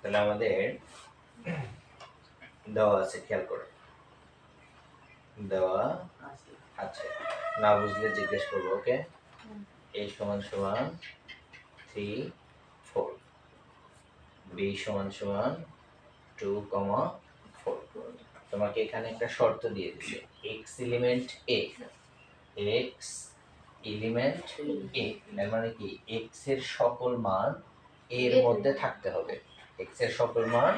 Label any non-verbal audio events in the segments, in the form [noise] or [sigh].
তাহলে আমাদের দেওয়া আছে খেয়াল করো। দেওয়া আছে। না বুঝলে জিজ্ঞেস করব ওকে এ সমান সমান থ্রি ফোর বি সমান সমান টু কমা ফোর তোমাকে এখানে একটা শর্ত দিয়ে দিচ্ছে X element A X element A এর মানে কি? এক্সের সকল মান এর মধ্যে থাকতে হবে। এক্সের সকল মান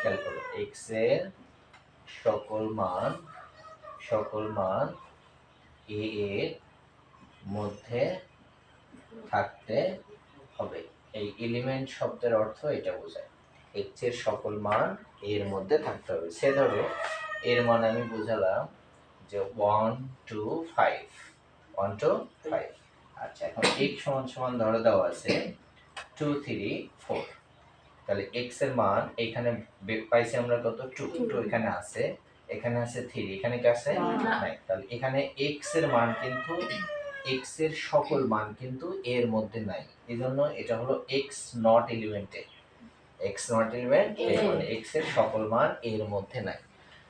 খেয়াল করো। এক্সের সকল মান সকল মান এ এর মধ্যে থাকতে হবে। এই এলিমেন্ট শব্দের অর্থ এটা বোঝায়। এক্সের সকল মান এর মধ্যে থাকতে হবে। সে ধরো এর মান আমি বুঝালাম যে one two five one two five আচ্ছা এখন এক্স সমান সমান ধরে দেওয়া আছে টু থ্রি ফোর তাহলে এক্সের মান এখানে পাইছি আমরা কত? টু টু এখানে আছে। এখানে আছে থ্রি এখানে কি আছে? নাই। তাহলে এখানে এক্সের মান কিন্তু এক্সের সকল মান কিন্তু এর মধ্যে নাই। এই জন্য এটা হলো এক্স নট এলিমেন্টে এক্স নট এলিমেন্ট মানে এক্সের সকল মান এর মধ্যে নাই।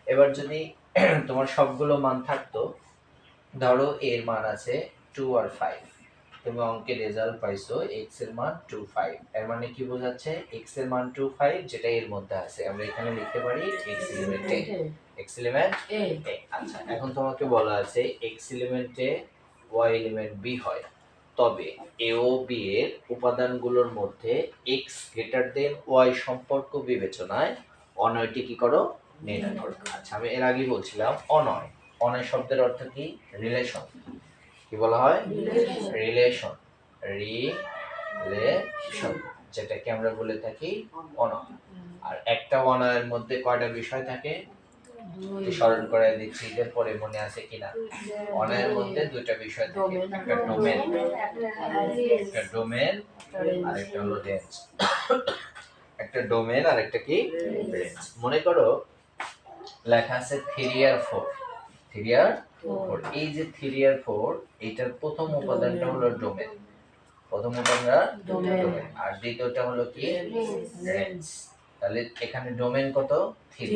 এবার যদি [clears throat] তোমার সবগুলো মান থাকতো ধরো এর মান আছে টু আর ফাইভ তুমি অঙ্কের রেজাল্ট পাইছো এক্সের মান টু ফাইভ এর মানে কি বোঝাচ্ছে? এক্সের মান টু ফাইভ যেটা এর মধ্যে আছে। আমরা এখানে লিখতে পারি এক্স এলিমেন্টে এক্স এলিমেন্ট আচ্ছা এখন তোমাকে বলা আছে এক্স এলিমেন্টে ওয়াই এলিমেন্ট বি হয়। তবে এ ও বি এর উপাদানগুলোর মধ্যে এক্স গ্রেটার দেন ওয়াই সম্পর্ক বিবেচনায় অনয়টি কি করো নির্ণয় করো। আচ্ছা আমি এর আগে বলছিলাম অনয়। অনয় শব্দের অর্থ কি? রিলেশন কি বলা হয়? Relation. রিলেশন রিলেশন যেটাকে আমরা বলে থাকি অনয়। আর একটা অনয়ের মধ্যে কয়টা বিষয় থাকে? স্মরণ করে দিচ্ছি এদের পরে মনে আছে কিনা? অনয়ের মধ্যে দুইটা বিষয় থাকে। একটা ডোমেন একটা ডোমেন আর একটা হলো রেঞ্জ একটা ডোমেন আর একটা কি? রেঞ্জ মনে করো লেখা আছে থ্রি আর ফোর থ্রি আর ফোর এই যে থ্রি আর ফোর এটার প্রথম উপাদানটা হলো ডোমেন প্রথম উপাদানটা ডোমেন আর দ্বিতীয়টা হলো কি? রেঞ্জ তাহলে এখানে ডোমেন কত? থ্রি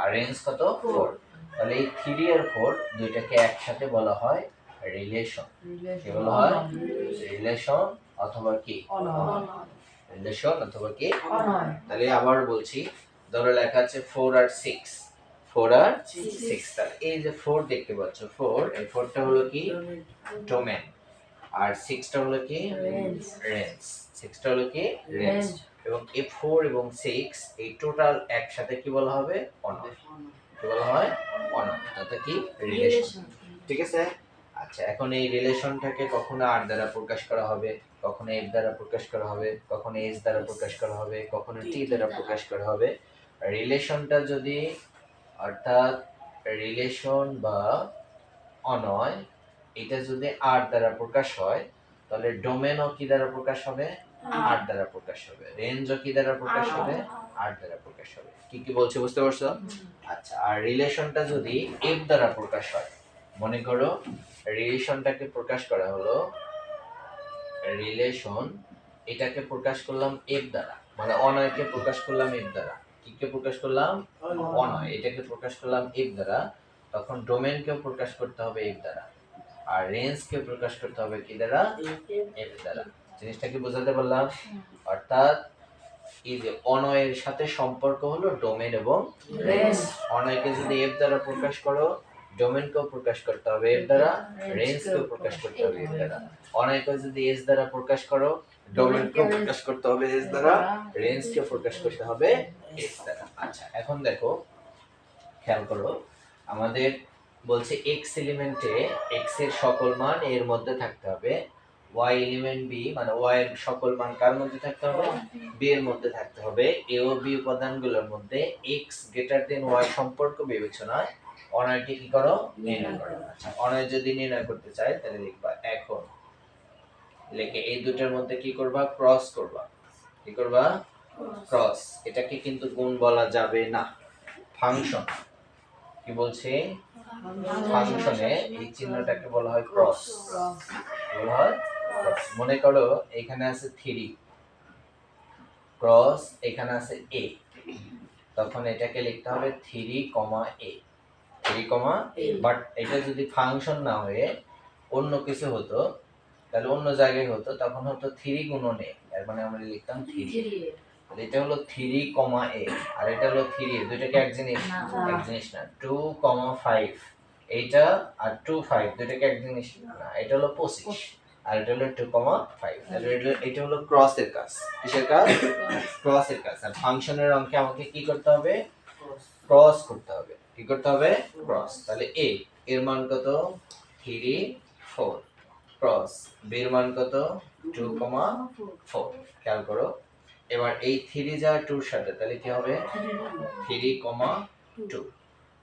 আর রেঞ্জ কত? ফোর তাহলে এই থ্রি আর ফোর দুইটাকে একসাথে বলা হয় রিলেশন কি বলা হয়? রিলেশন অথবা কি? রিলেশন অথবা কি? তাহলে আবার বলছি ধরো লেখা আছে ফোর আর সিক্স ফোর আর সিক্স তাহলে এই যে ফোর দেখতে পাচ্ছ ফোর এই ফোরটা হলো কি? ডোমেন আর সিক্সটা হলো কি? রেঞ্জ সিক্সটা হলো কি? রেঞ্জ এবং এ ফোর এবং সিক্স এই টোটাল একসাথে কি বলা হবে? অনয় কি বলা হয়? অনয় তাতে কি রিলেশন ঠিক আছে? আচ্ছা এখন এই রিলেশনটাকে কখনো আর দ্বারা প্রকাশ করা হবে? কখনো এফ দ্বারা প্রকাশ করা হবে? কখনো এস দ্বারা প্রকাশ করা হবে? কখনো টি দ্বারা প্রকাশ করা হবে? রিলেশনটা যদি অর্থাৎ রিলেশন বা অনয় এটা যদি আর দ্বারা প্রকাশ হয় তাহলে ডোমেনও কি দ্বারা প্রকাশ হবে? আর দ্বারা প্রকাশ হবে। রেঞ্জও কি দ্বারা প্রকাশ হবে? আর দ্বারা প্রকাশ হবে। কি কি বলছে বুঝতে পারছ? আচ্ছা আর রিলেশনটা যদি এফ দ্বারা প্রকাশ হয় মনে করো রিলেশনটাকে প্রকাশ করা হলো রিলেশন এটাকে প্রকাশ করলাম এফ দ্বারা মানে অনয়কে প্রকাশ করলাম এফ দ্বারা। কি কে প্রকাশ করলাম? অনয়। এটাকে প্রকাশ করলাম এফ দ্বারা তখন ডোমেনকেও প্রকাশ করতে হবে এফ দ্বারা। আর রেঞ্জকে প্রকাশ করতে হবে কি দ্বারা। এফ দ্বারা। জিনিসটা কি বোঝাতে পারলাম। অর্থাৎ এই যে অনয়ের সাথে সম্পর্ক হলো ডোমেন এবং রেঞ্জ অনয়কে যদি এফ দ্বারা প্রকাশ করো ডোমেনকেও প্রকাশ করতে হবে এফ দ্বারা রেঞ্জকেও প্রকাশ করতে হবে এফ দ্বারা। অনয়কে যদি এস দ্বারা প্রকাশ করো ডোমেনকেও প্রকাশ করতে হবে এস দ্বারা রেঞ্জকে প্রকাশ করতে হবে এস দ্বারা। আচ্ছা এখন দেখো খেয়াল করো আমাদের বলছে এক্স এলিমেন্টে এক্সের সকল মান এর মধ্যে থাকতে হবে। ওয়াই এলিমেন্ট বি মানে ওয়াই এর সকল মান কার মধ্যে থাকতে হবে? বি এর মধ্যে থাকতে হবে। এ ও বি উপাদানগুলোর মধ্যে এক্স গ্রেটার দেন ওয়াই সম্পর্ক বিবেচনায় অনয়টি কি করো? নির্ণয় করো। আচ্ছা অনয় যদি নির্ণয় করতে চাই তাহলে লিখবা এখন। লিখে এই দুটার মধ্যে কি করবা? ক্রস করবা। কি করবা? ক্রস এটাকে কিন্তু গুণ বলা যাবে না। ফাংশন কি বলছে? ফাংশনে এই চিহ্নটাকে বলা হয় ক্রস বলা হয়। মনে করো এখানে আছে থ্রি। ক্রস এখানে আছে এ তখন এটাকে লিখতে হবে three comma A three comma but এটা যদি ফাংশন না হয়ে অন্য কিছু হতো তাহলে অন্য জায়গায় হতো তখন হতো থ্রি গুণন এ এর মানে আমরা লিখতাম থ্রি। এটা হলো থ্রি কমা এ আর এটা হলো থ্রি দুইটাকে এক জিনিস এক জিনিস না। Two comma five. এইটা আর টু ফাইভ দুইটাকে এক জিনিস না এটা হলো পঁচিশ। আর এটা হলো টু কমা ফাইভ তাহলে এটা- হলো ক্রসের কাজ। কিসের কাজ? ক্রসের কাজ। আর ফাংশনের অঙ্কে আমাকে কি করতে হবে? ক্রস করতে হবে। কি করতে হবে? ক্রস তাহলে এ এর মান কত? থ্রি ফোর ক্রস এর মান কত? টু কমা ফোর খেয়াল করো। এবার এই থ্রি যা টুর সাথে, তাহলে কি হবে? থ্রি কমা টু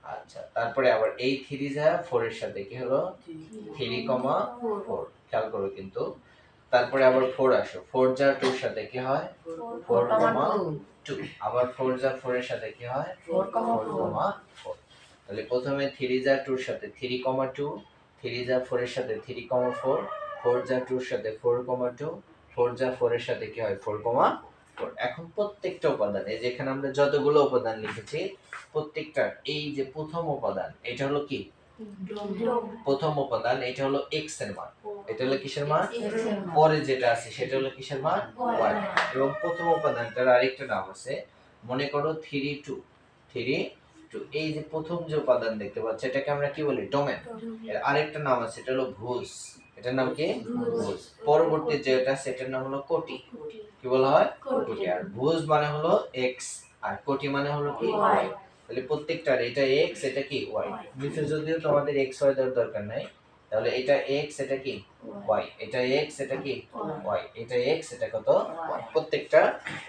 আচ্ছা তারপরে আবার এই থ্রি যা ফোর এর সাথে, কি হলো? থ্রি কমা ফোর খেয়াল করো কিন্তু। তারপরে আবার ফোর আসো। ফোর যা টুর সাথে কি হয়? ফোর কমা টু আবার ফোর যা ফোর এর সাথে কি হয়? ফোর. কমা ফোর তাহলে প্রথমে থ্রি যা টুর সাথে থ্রি কমা টু থ্রি যা ফোর এর সাথে থ্রি কমা ফোর ফোর যা টুর সাথে ফোর কমা টু ফোর যা ফোর এর সাথে কি হয়? ফোর কমা ফোর এখন প্রত্যেকটা উপাদান এই যে এখানে আমরা যতগুলো উপাদান লিখেছি প্রত্যেকটার এই যে প্রথম উপাদান এটা হলো কি? প্রথম উপাদান এটা হলো এক্সের মান। এটা হলো কিসের মান? পরে যেটা আছে সেটা হলো কিসের মান? ওয়াই এবং প্রথম উপাদানটার আরেকটা নাম আছে মনে করো থ্রি টু। Three two. এই যে প্রথম যে উপাদান দেখতে পাচ্ছ এটাকে আমরা কি বলি? ডোমেন। এর আরেকটা নাম আছে এটা হলো ভুজ। এটার নাম কি? ভুজ। পরবর্তী যেটা সেটার নাম হলো কোটি। কি বলা হয়? কোটি। আর ভুজ মানে হলো এক্স আর কোটি মানে হলো কি? ওয়াই তাহলে প্রত্যেকটার এটা এক্স এটা কি? ওয়াই নিচে যদিও তোমাদের এক্স ওয়াই দেওয়ার দরকার নাই, তাহলে এটা এক্স এটা কি? ওয়াই এটা এক্স এটা কি? ওয়াই এটা এক্স এটা কত? প্রত্যেকটা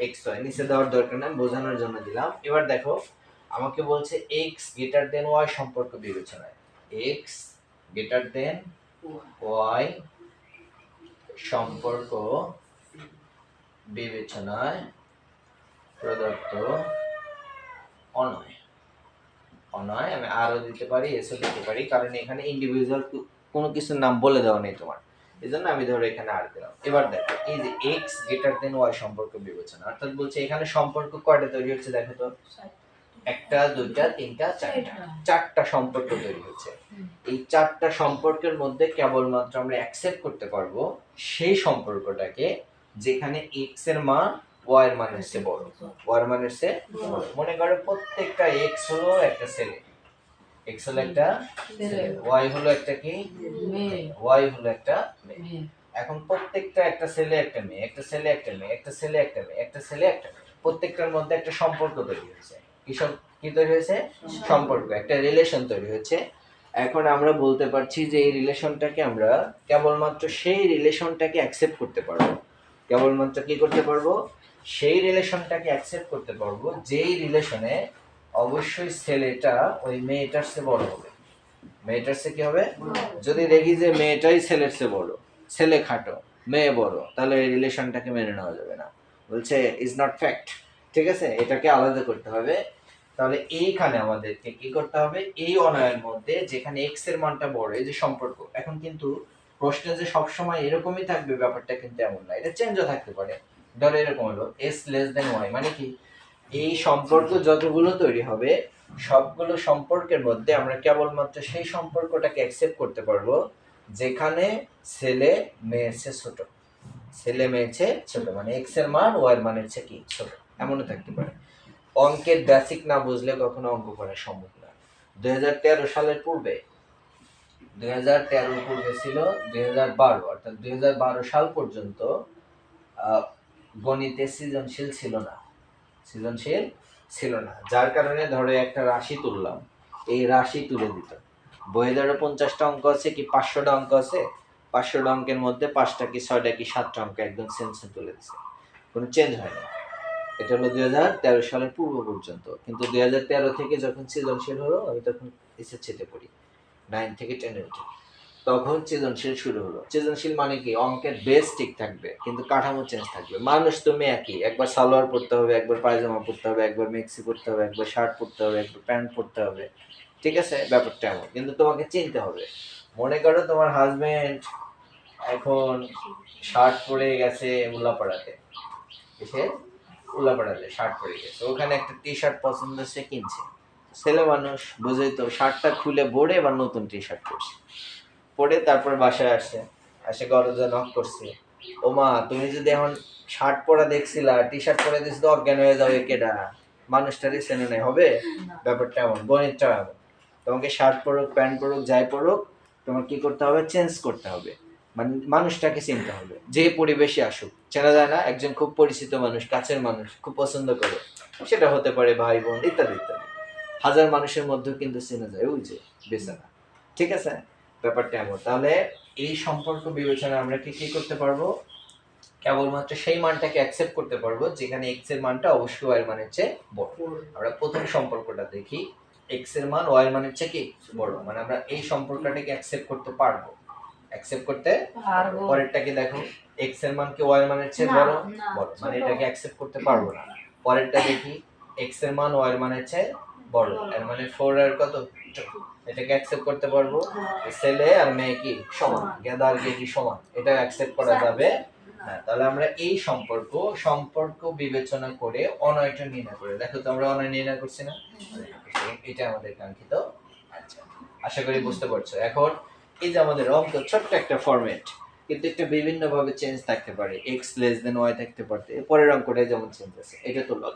এক্স ওয়াই নিচে দেওয়ার দরকার নেই, বোঝানোর জন্য দিলাম। এবার দেখো, আমাকে বলছে এক্স গ্রেটার দেন ওয়াই সম্পর্ক বিবেচনায়। এক্স গ্রেটার দেন ওয়াই সম্পর্ক বিবেচনায় প্রদত্ত অনয়। অনয় আমি আরও দিতে পারি এসও দিতে পারি কারণ এখানে ইন্ডিভিজুয়াল কোনো কিছুর নাম বলে দেওয়া নেই তোমার। এই জন্য আমি ধরো এখানে আর দিলাম। এবার দেখো এই যে এক্স গ্রেটার দেন ওয়াই সম্পর্ক বিবেচনা অর্থাৎ বলছে এখানে সম্পর্ক কয়টা তৈরি হচ্ছে দেখো তো? একটা দুইটা তিনটা চারটা। চারটা। সম্পর্ক তৈরি হচ্ছে। এই চারটা সম্পর্কের মধ্যে কেবলমাত্র আমরা অ্যাকসেপ্ট করতে পারব সেই সম্পর্কটাকে যেখানে এক্সের মান ওয়াই এর মানের চেয়ে বড় মানের চেয়ে বড়। মনে করো প্রত্যেকটা এক্স হলো একটা ছেলে। এক্স হলো একটা ওয়াই হলো একটা কি? ওয়াই হলো একটা মেয়ে। এখন প্রত্যেকটা একটা ছেলে একটা মেয়ে। একটা ছেলে একটা মেয়ে। একটা ছেলে একটা মেয়ে। একটা ছেলে একটা মেয়ে। প্রত্যেকটার মধ্যে একটা সম্পর্ক তৈরি হয়েছে। কি সব কি তৈরি হয়েছে? সম্পর্ক। একটা রিলেশন তৈরি হয়েছে। এখন আমরা বলতে পারছি যে এই রিলেশনটাকে আমরা কেবলমাত্র সেই রিলেশনটাকে অ্যাকসেপ্ট করতে পারব। কেবলমাত্র কি করতে পারব? সেই রিলেশনটাকে অ্যাকসেপ্ট করতে পারব, যেই রিলেশনে অবশ্যই ছেলেটা ওই মেয়েটার চেয়ে বড় হবে। মেয়েটার চেয়ে কি হবে? যদি দেখি যে মেয়েটাই ছেলের চেয়ে বড়, ছেলে খাটো, মেয়ে বড়, তাহলে এই রিলেশনটাকে মেনে নেওয়া যাবে না। বলছে ইজ নট ফ্যাক্ট ঠিক আছে? এটাকে আলাদা করতে হবে। তাহলে এইখানে আমাদেরকে কি করতে হবে? এই অনয়ের মধ্যে যেখানে এক্সের মানটা বড়, এই যে সম্পর্ক, এখন কিন্তু প্রশ্নে যে সবসময় এরকমই থাকবে ব্যাপারটা কিন্তু এমন না। এটা চেঞ্জও থাকতে পারে। ধরো এরকম হলো এস লেস দেন ওয়াই মানে কি? এই সম্পর্ক যতগুলো তৈরি হবে, সবগুলো সম্পর্কের মধ্যে আমরা কেবলমাত্র সেই সম্পর্কটাকে অ্যাকসেপ্ট করতে পারব, যেখানে ছেলে চেয়ে ছোট। ছেলে চেয়ে ছোট মানে এক্সের মান ওয়াই এর মানের চেয়ে কি? ছোট। এমনও থাকতে পারে। অঙ্কের বেসিক না বুঝলে কখনো অঙ্ক করা সম্ভব না। দুই সালের পূর্বে, দুই হাজার পূর্বে ছিল দুই হাজার বারো, অর্থাৎ দুই হাজার বারো সাল পর্যন্ত গণিতে সৃজনশীল ছিল না। সৃজনশীল ছিল না। যার কারণে ধরো একটা রাশি তুললাম, এই রাশি তুলে দিত। বইয়ে ধরো পঞ্চাশটা অঙ্ক আছে কি পাঁচশোটা অঙ্ক আছে? পাঁচশোটা অঙ্কের মধ্যে পাঁচটা কি ছয়টা কি সাতটা অঙ্ক একদম সেন্সে তুলে দিছে। কোনো চেঞ্জ হয় না এটা হলো দুই হাজার তেরো সালের পূর্ব পর্যন্ত। কিন্তু দুই হাজার তেরো থেকে যখন সৃজনশীল হলো, আমি তখন এসে এসএসসিতে পড়ি। নাইন থেকে টেনে উঠি। তখন সৃজনশীল শুরু হলো। সৃজনশীল মানে কি? অঙ্কের বেস ঠিক থাকবে, কিন্তু কাঠামো চেঞ্জ থাকবে। মানুষ তুমি একই। একবার সালোয়ার পরতে হবে, একবার পায়জামা পরতে হবে, একবার মেক্সি পরতে হবে, একবার শার্ট পরতে হবে, একবার প্যান্ট পরতে হবে। ঠিক আছে? ব্যাপারটা এমন। কিন্তু তোমাকে চিনতে হবে। মনে করো তোমার হাজবেন্ড এখন শার্ট পরে গেছে উল্লাপাড়াতে। এসে উল্লাপাড়াতে শার্ট পরে গেছে। ওখানে একটা টি শার্ট পছন্দ সে কিনছে। ছেলে মানুষ, বুঝেই তো শার্টটা খুলে বোর্ডে এবার নতুন টি শার্ট পরছে। পরে তারপর বাসায় আসছে আসে গরজা নক করছে। ও মা, তুমি যদি এখন শার্ট পরা দেখছিলা টি শার্ট পরে দিস তো অজ্ঞান হয়ে যাবে কেডা মানুষটারই চেনে নেই, হবে? ব্যাপারটা এমন গণিতটা এমন। তোমাকে শার্ট পরুক প্যান্ট পরুক, যাই পরুক, তোমার কি করতে হবে? চেঞ্জ করতে হবে। মানে মানুষটাকে চিনতে হবে। যে পরিবেশে আসুক। চেনা যায় না, একজন খুব পরিচিত মানুষ, কাছের মানুষ, খুব পছন্দ করে। সেটা হতে পারে ভাই, বোন, ইত্যাদি ইত্যাদি। হাজার মানুষের মধ্যেও কিন্তু চেনা যায়, ওই যে, বেচারা। ঠিক আছে? ব্যাপারটা এমন। তাহলে এই সম্পর্ক বিবেচনা আমরা কি কি করতে পারব? কেবলমাত্র সেই মানটাকে অ্যাকসেপ্ট করতে পারব যেখানে এক্সের মানটা অবশ্যই ওয়াই এর মানের চেয়ে বড়। আমরা প্রথম সম্পর্কটা দেখি। এক্সের মান ওয়াই এর মানের চেয়ে কি বড়? মানে আমরা এই সম্পর্কটাকে অ্যাকসেপ্ট করতে পারব। অ্যাকসেপ্ট করতে পারব। পরেরটাকে দেখো এক্সের মান কি ওয়াই এর মানের চেয়ে বড়? বড়। মানে এটাকে অ্যাকসেপ্ট করতে পারব না। পরেরটা দেখি এক্সের মান ওয়াই এর মানের চেয়ে বড়। এর মানে ফোর এর কত। এটাকে অ্যাকসেপ্ট করতে পারব। ছেলে আর মেয়ে কি? সমান। গেদা আর কি সমান? এটা অ্যাকসেপ্ট করা যাবে। তাহলে আমরা এই সম্পর্ক সম্পর্ক বিবেচনা করে অনয়টা নির্ণয় করে। দেখো তো আমরা অনয় নির্ণয় করছি না? এটা আমাদের কাঙ্ক্ষিত আচ্ছা আশা করি বুঝতে পারছ। এখন এই যে আমাদের অঙ্ক ছোট্ট একটা ফরম্যাট কিন্তু একটা বিভিন্ন ভাবে চেঞ্জ থাকতে পারে। এক্স লেস দেন ওয়াই থাকতে পারতে। পরের অঙ্কটাই যেমন চেঞ্জ আছে এটা তো লগ।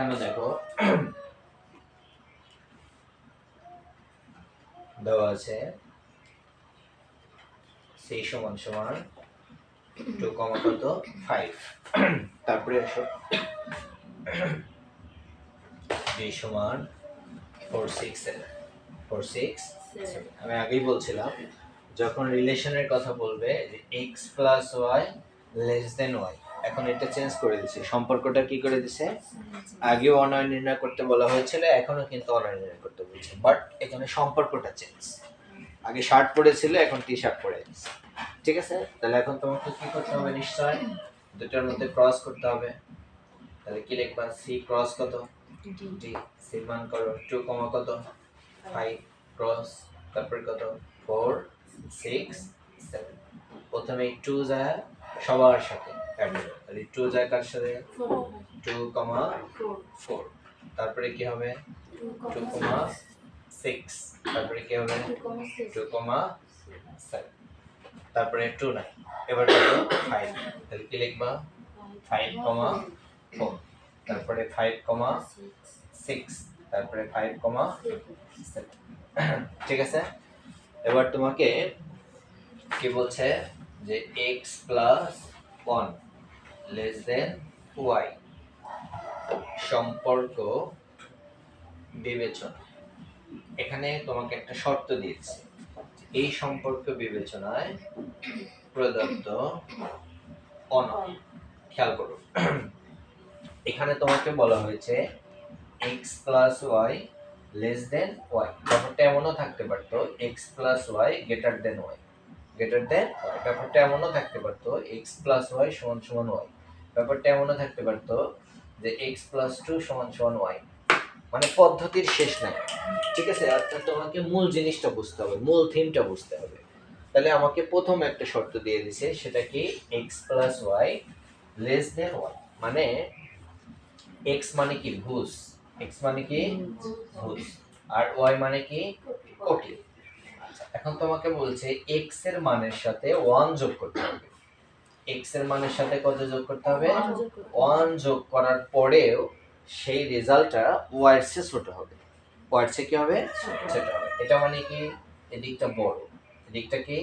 এখানে দেখো, দেওয়া আছে, সেই সমান সমান টু কমা কত? ফাইভ তারপরে আসো। বি সমান ফোর সিক্স ফোর সিক্স আমি আগেই বলছিলাম, যখন রিলেশনের কথা বলবে যে x plus y less than y এখন এটা চেঞ্জ করে দিছে। সম্পর্কটা কি করে দিছে? আগেও অনয় নির্ণয় করতে বলা হয়েছিল এখনও কিন্তু অনয় নির্ণয় করতে বলছে। বাট এখানে সম্পর্কটা চেঞ্জ আগে শার্ট পরেছিল এখন টি শার্ট পরে ঠিক আছে? তাহলে এখন তোমাকে কি করতে হবে নিশ্চয়? দুটার মধ্যে ক্রস করতে হবে। তাহলে কি লিখবা? সি ক্রস কত? ডি সি মান করো। টু কমা কত? ফাইভ ক্রস তারপর কত? ফোর সিক্স সেভেন প্রথমে টু যায় সবার সাথে। অ্যাড তাহলে টু যায় কার সাথে? টু কমা ফোর তারপরে কি হবে? টু কমা সিক্স তারপরে কি হবে? টু কমা সেভেন তারপরে টু নাই। এবার ফাইভ তাহলে কি লিখবা? ফাইভ কমা ফোর তারপরে ফাইভ কমা সিক্স তারপরে ফাইভ কমা [clears throat] ঠিক আছে? এবার তোমাকে কি বলছে? যে x plus one less than y. সম্পর্ক বিবেচনা। এখানে তোমাকে একটা শর্ত দিয়েছে। এই সম্পর্ক বিবেচনায় প্রদত্ত অনয় খেয়াল করো। এখানে তোমাকে বলা হয়েছে x plus y less than y ব্যাপারটা এমনও থাকতে পারতো x plus y greater than y greater than y ব্যাপারটা এমনও থাকতে পারতো এক্স প্লাস ওয়াই সমান সমান ওয়াই ব্যাপারটা এমনও থাকতে পারতো যে এক্স প্লাস টু সমান সমান ওয়াই মানে পদ্ধতির শেষ নাই। ঠিক আছে? অর্থাৎ তোমাকে মূল জিনিসটা বুঝতে হবে মূল থিমটা বুঝতে হবে। তাহলে আমাকে প্রথম একটা শর্ত দিয়ে দিছে সেটা কি? X plus y less than y মানে এক্স মানে কি? ঘুষ এক্স মানে কি? ঘুষ আর ওয়াই মানে কি? কোটি। আচ্ছা, এখন তোমাকে বলছে এক্সের মানের সাথে ওয়ান যোগ করতে হবে। এক্সের মানের সাথে কত যোগ করতে হবে? ওয়ান যোগ করার পরেও সেই রেজাল্টটা ওয়াই এর চেয়ে ছোট হবে। ওয়াই এর চেয়ে কি হবে? ছোট। হবে। এটা মানে কি? এদিকটা বড়। এদিকটা কি?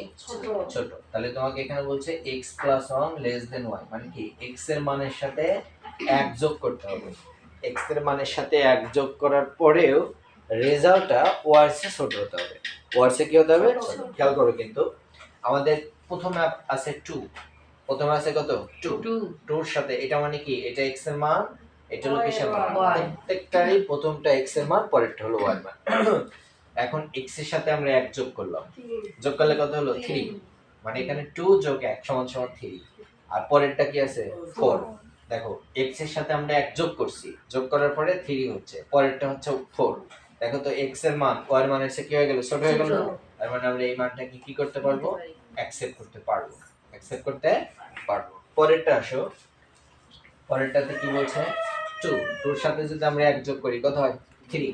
ছোট। তাহলে তোমাকে এখানে বলছে x plus one less than y মানে কি? এক্সের মানের সাথে এক যোগ করতে হবে। এক্সের মানের সাথে এক যোগ করার পরেও রেজাল্টটা ওয়ার্সে ছোট হতে হবে। ওয়ার্সে কি হতে হবে? খেয়াল করো কিন্তু। আমাদের প্রথমে আছে টু প্রথমে আছে কত? টু টুর সাথে এটা মানে কি? এটা এক্সের মান এটা হলো কিসের মান? Y। প্রত্যেকটারই প্রথমটা এক্সের মান পরেরটা হলো ওয়াই মান। [clears throat] এখন এক্সের সাথে আমরা এক যোগ করলাম। যোগ করলে কত হলো? থ্রি মানে এখানে টু যোগ এক সমান সমান থ্রি আর পরেরটা কি আছে? ফোর দেখো এক্সের সাথে আমরা এক যোগ করছি। যোগ করার পরে থ্রি হচ্ছে। পরেরটা হচ্ছে ফোর দেখো তো এক্সের মান ওয়াই এর মানের চেয়ে কি হয়ে গেল? ছোট হয়ে গেল? তার মানে আমরা এই মানটাকে কি করতে পারব? অ্যাকসেপ্ট করতে পারব। অ্যাকসেপ্ট করতে পারব। পরেরটা আসো। পরেরটাতে কি বলছে? টু টুর সাথে যদি আমরা এক যোগ করি কত হয়? থ্রি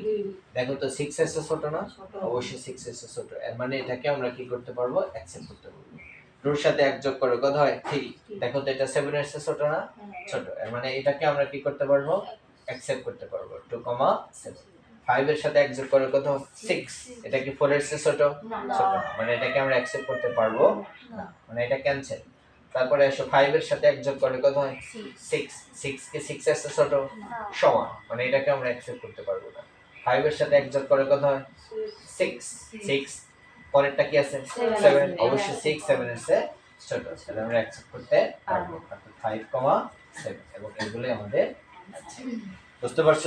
দেখো তো সিক্স এস ছোট না? অবশ্যই সিক্স এস ছোট। এর মানে এটাকে আমরা কি করতে পারব? অ্যাকসেপ্ট করতে পারব। টুর সাথে এক যোগ করে কত হয়? থ্রি দেখো তো এটা সেভেন এস ছোট না? ছোট। এর মানে এটাকে আমরা কি করতে পারব? অ্যাকসেপ্ট করতে পারব। টু কমা সেভেন ফাইভ এর সাথে এক যোগ করে কত সিক্স এটা কি ফোর এর চেয়ে ছোট? ছোট। না। মানে এটাকে আমরা অ্যাকসেপ্ট করতে পারব? না। মানে এটা ক্যান্সেল তারপরে এসো ফাইভ এর সাথে এক যোগ করে কত হয় সিক্স সিক্স কে সিক্স এর চেয়ে ছোট? সমান। মানে এটাকে আমরা অ্যাকসেপ্ট করতে পারব না। ফাইভ এর সাথে এক যোগ করে কত হয় সিক্স সিক্স পরেরটা কি আছে? সেভেন। অবশ্যই সিক্স সেভেন এর চেয়ে ছোট। তাহলে আমরা অ্যাকসেপ্ট করতে পারব। ফাইভ কমা সেভেন এবং এগুলোই আমাদের বুঝতে পারছ?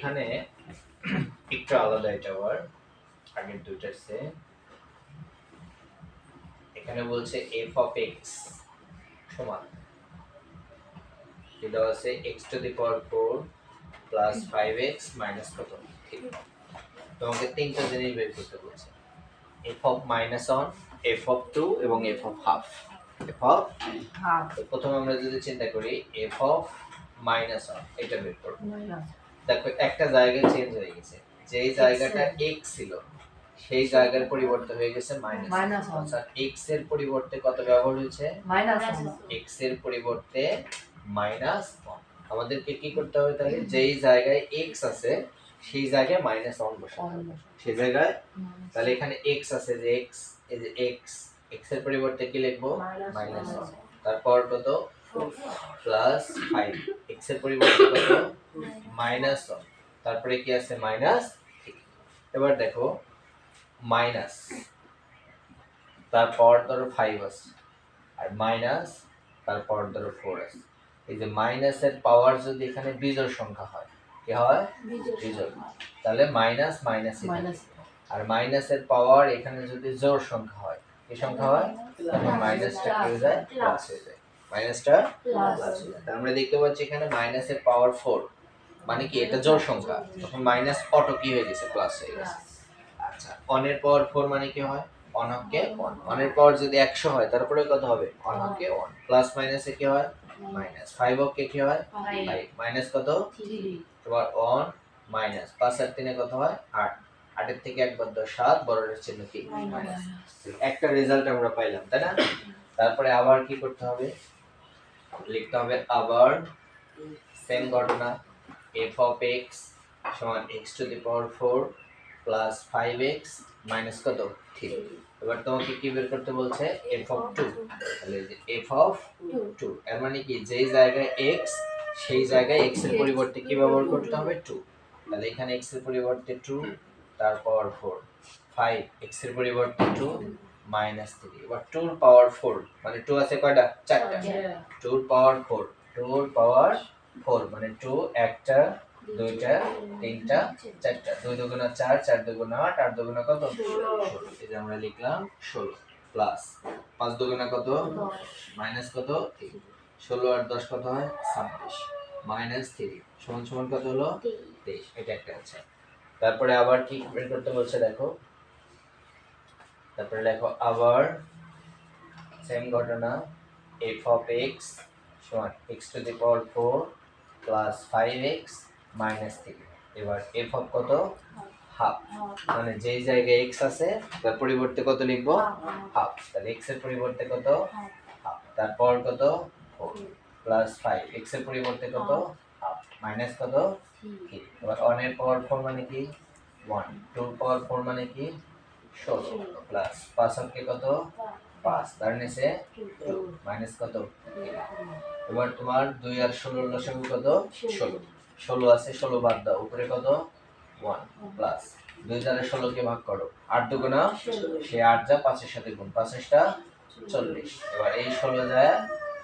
এখানে একটু আলাদা এটা আবার। আগের দুইটার সে এখানে বলছে এফ অফ এক্স সমান। এটা আছে x to the power four plus five x minus কত? থ্রি তোমাকে তিনটা জিনিস বের করতে বলছে। F of minus one f of two এবং f of half f of half প্রথমে আমরা যদি চিন্তা করি এফ অফ মাইনাস ওয়ান এটা বের করব। দেখো একটা জায়গায় চেঞ্জ হয়ে গেছে। যেই জায়গাটা এক্স ছিল সেই জায়গার পরিবর্তে হয়ে গেছে মাইনাস অর্থাৎ এক্সের পরিবর্তে কত ব্যবহার হয়েছে? মাইনাস এক্সের পরিবর্তে মাইনাস আমাদেরকে কি করতে হবে তাহলে? যেই জায়গায় এক্স আছে সেই জায়গায় মাইনাস ওয়ান বসাতে হবে। সেই জায়গায়? তাহলে এখানে এক্স আছে যে এক্স এই যে এক্স এক্সের পরিবর্তে কি লিখব? মাইনাস ওয়ান তারপর কত? প্লাস ফাইভ এক্সের পরিবর্তে কত? মাইনাস ওয়ান তারপরে কি আছে? মাইনাস এবার দেখো মাইনাস তারপর ধরো ফাইভ আছে। আর মাইনাস তারপর ধরো ফোর আছে। এই যে মাইনাসের পাওয়ার যদি এখানে বিজোড় সংখ্যা হয় কি হয়? বিজোড় তাহলে মাইনাস মাইনাস মাইনাস আর মাইনাসের পাওয়ার এখানে যদি জোড় সংখ্যা হয় কি সংখ্যা হয়? মাইনাসটা হয়ে যায়? প্লাস হয়ে যায়। মাইনাসটা আমরা দেখতে পাচ্ছি এখানে মাইনাসের পাওয়ার ফোর মানে কি এটা জোড় সংখ্যা। তখন মাইনাস অটো কি হয়ে গেছে? প্লাস হয়ে গেছে। আচ্ছা অনের পাওয়ার ফোর মানে কি হয়? অনকে ওয়ান অনের পাওয়ার যদি একশো হয় তারপরে কত হবে? অনকে ওয়ান প্লাস মাইনাসে কি হয়? মাইনাস ফাইভ অকে কি হয়? ফাইভ মাইনাস কত? তোমার ওয়ান মাইনাস পাঁচ আর তিনে কত হয়? আট। আটের থেকে একবার দশ সাত বড়ের চিহ্ন কি? মাইনাস একটা রেজাল্ট আমরা পাইলাম তাই না? [coughs] তারপরে আবার কি করতে হবে? লিখতে হবে আবার সেম ঘটনা এফ অফ এক্স সমান x to the power four plus five x minus কত? থ্রি এবার তোমাকে কি বের করতে বলছে? এফ অফ টু তাহলে এফ অফ টু এর মানে কি? যেই জায়গায় এক্স সেই জায়গায় এক্সের পরিবর্তে কি ব্যবহার করতে হবে? টু তাহলে এখানে এক্সের পরিবর্তে টু তারপর ফোর ফাইভ এক্সের পরিবর্তে টু মাইনাস থ্রি এবার টুর পাওয়ার ফোর মানে টু আছে কয়টা? চারটা। টুর পাওয়ার ফোর টুর পাওয়ার ফোর মানে টু একটা দুইটা তিনটা চারটা। দুই দুগুণা চার চার দুগুণা আট আট দুগুণা কত? যে আমরা লিখলাম ষোলো প্লাস পাঁচ দুগুণা কত? মাইনাস কত? ষোলো আর দশ কত হয়? ছাব্বিশ। মাইনাস থ্রি সমান সমান কত হলো? তেইশ। এটা একটা আছে তারপরে আবার কি বের করতে বলছে দেখো? তারপরে লেখো আবার সেম ঘটনা এফ অফ এক্স সমান x to the power four plus five x minus three এবার এফ অফ কত? হাফ মানে যেই জায়গায় এক্স আছে তার পরিবর্তে কত লিখব? হাফ তাহলে এক্সের পরিবর্তে কত? হাফ তারপর কত? ফোর প্লাস ফাইভ এক্সের পরিবর্তে কত? হাফ মাইনাস কত? থ্রি এবার অনের পাওয়ার ফোর মানে কি? ওয়ান টু পাওয়ার ফোর মানে কি? ষোলো প্লাস পাঁচ অঙ্কে কত? পাঁচ। তার নিচে মাইনাস কত? এবার তোমার দুই আর ষোলোর লসাগু কত? ষোলো। ষোলো। আছে ষোলো বাদ দাও উপরে কত? ওয়ান প্লাস দুই দ্বারা ষোলোকে ভাগ করো। আট দুগুণা সে আট যা পাঁচের সাথে গুণ পাঁচেরটা চল্লিশ। এবার এই ষোলো যায়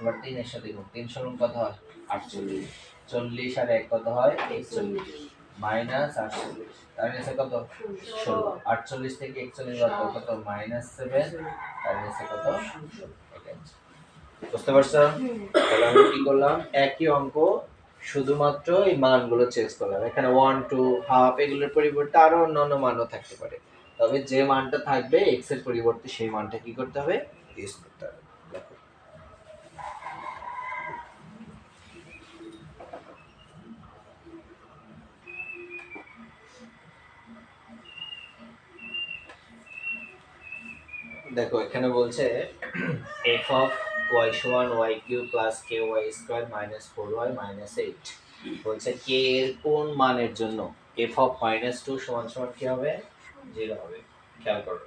এবার তিনের সাথে গুণ। তিন ষোলো কত হয়? আটচল্লিশ। চল্লিশ আর এক কত হয়? একচল্লিশ। মাইনাস আটচল্লিশ। তার নিচে কত? আটচল্লিশ থেকে মাইনাস সেভেন তার। বুঝতে পারছ? আমি কি করলাম? একই অঙ্ক শুধুমাত্র মানগুলো চেঞ্জ করলাম। এখানে ওয়ান টু হাফ এগুলোর পরিবর্তে আরও অন্যান্য মানও থাকতে পারে। তবে যে মানটা থাকবে এক্সের পরিবর্তে সেই মানটা কি করতে হবে? ইউজ করতে হবে। দেখো। দেখো, এখানে বলছে এফ অফ ওয়াই সমান y q plus k y square minus four y minus eight বলছে কে এর কোন মানের জন্য এফ অফ মাইনাস টু সমান সমান কি হবে? জিরো হবে। খেয়াল করো।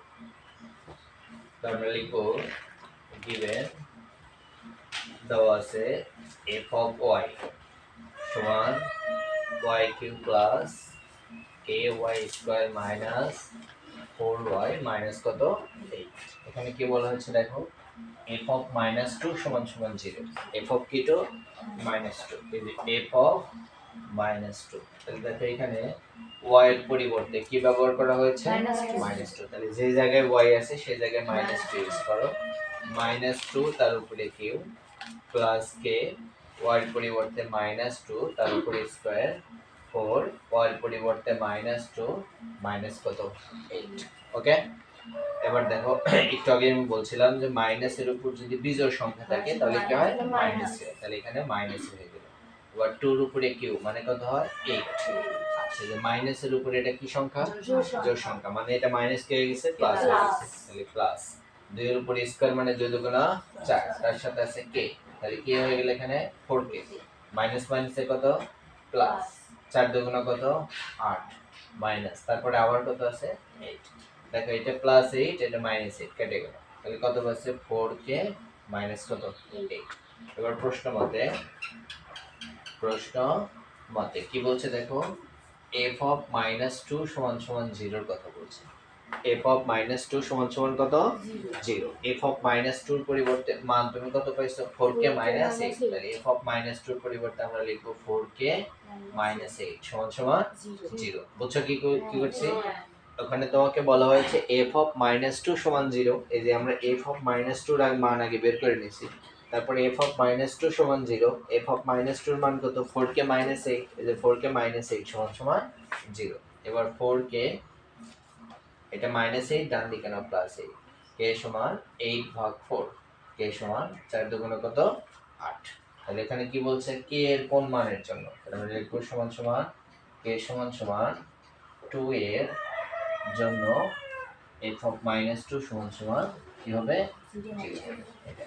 তো আমরা লিখব গিভেন দেওয়া আছে এফ অফ ওয়াই সমান y q plus k y square minus four y minus কত এইট এখানে কি বলা হয়েছে দেখো? এফ অফ মাইনাস টু সমান সমান জিরো এফ অফ কি two minus two f of minus two তাহলে দেখো এখানে ওয়াই এর পরিবর্তে কি ব্যবহার করা হয়েছে. মাইনাস টু তাহলে যে জায়গায় ওয়াই আছে সেই জায়গায় মাইনাস টু ইউজ করো। মাইনাস টু তার উপরে কিউ প্লাস কে ওয়াই পরিবর্তে মাইনাস টু তার উপরে স্কোয়ার ফোর ওয়াই পরিবর্তে মাইনাস টু মাইনাস কত এইট ওকে এবার দেখো একটু আগে আমি বলছিলাম যে মাইনাসের উপর যদি বিজোড় সংখ্যা থাকে তাহলে কি হয়? মাইনাস তাহলে এখানে মাইনাস হয়ে গেল। এবার টুর উপরে কিউ মানে কত হয়? এইট আচ্ছা যে মাইনাসের উপরে এটা কি সংখ্যা? জোড় সংখ্যা। মানে এটা মাইনাস কে হয়ে গেছে? প্লাস হয়ে গেছে। তাহলে প্লাস দুইয়ের উপরে স্কোয়ার মানে দুই দুগুণা চার। তার সাথে আছে কে তাহলে কে হয়ে গেল এখানে ফোর কে মাইনাস মাইনাসে কত? প্লাস চার দুগুণা কত? আট। মাইনাস। তারপরে আবার কত আছে? এইট দেখো, এটা প্লাস এইট এটা মাইনাস এইট কেটে গেল। তাহলে কত পাচ্ছে? ফোর কে মাইনাস কত? এইট এবার প্রশ্ন মতে প্রশ্ন মতে কি বলছে দেখো? এফ অফ মাইনাস টু সমান সমান জিরোর কথা বলছে। এফ অফ মাইনাস টু সমান সমান কত? জিরো। এফ অফ মাইনাস টুর পরিবর্তে মান তুমি কত পাইছো? ফোর কে মাইনাস এইট তাহলে এফ অফ মাইনাস টুর পরিবর্তে আমরা লিখব ফোর কে মাইনাস এইট সমান সমান জিরো। বুঝছ কি কি করছি? ওখানে তোমাকে বলা হয়েছে এফ অফ মাইনাস টু সমান জিরো। এই যে আমরা এফ অফ মাইনাস টুর মান আগে বের করে নিয়েছি। তারপরে এফ অফ মাইনাস টু সমান জিরো। এফ অফ মাইনাস টুর মান কত? ফোর কে মাইনাস এইট এই যে ফোর কে মাইনাস এইট সমান সমান জিরো। এবার ফোর কে এটা মাইনাস এইট ডান দিকে না প্লাস এইট কে সমান এইট ভাগ ফোর কে সমান চার দুগুণ কত? আট। তাহলে এখানে কি বলছে? কে এর কোন মানের জন্য? তাহলে লিখব সমান সমান কে সমান সমান টু এর জন্য এফ অফ মাইনাস টু সমান সমান কি হবে। এটা।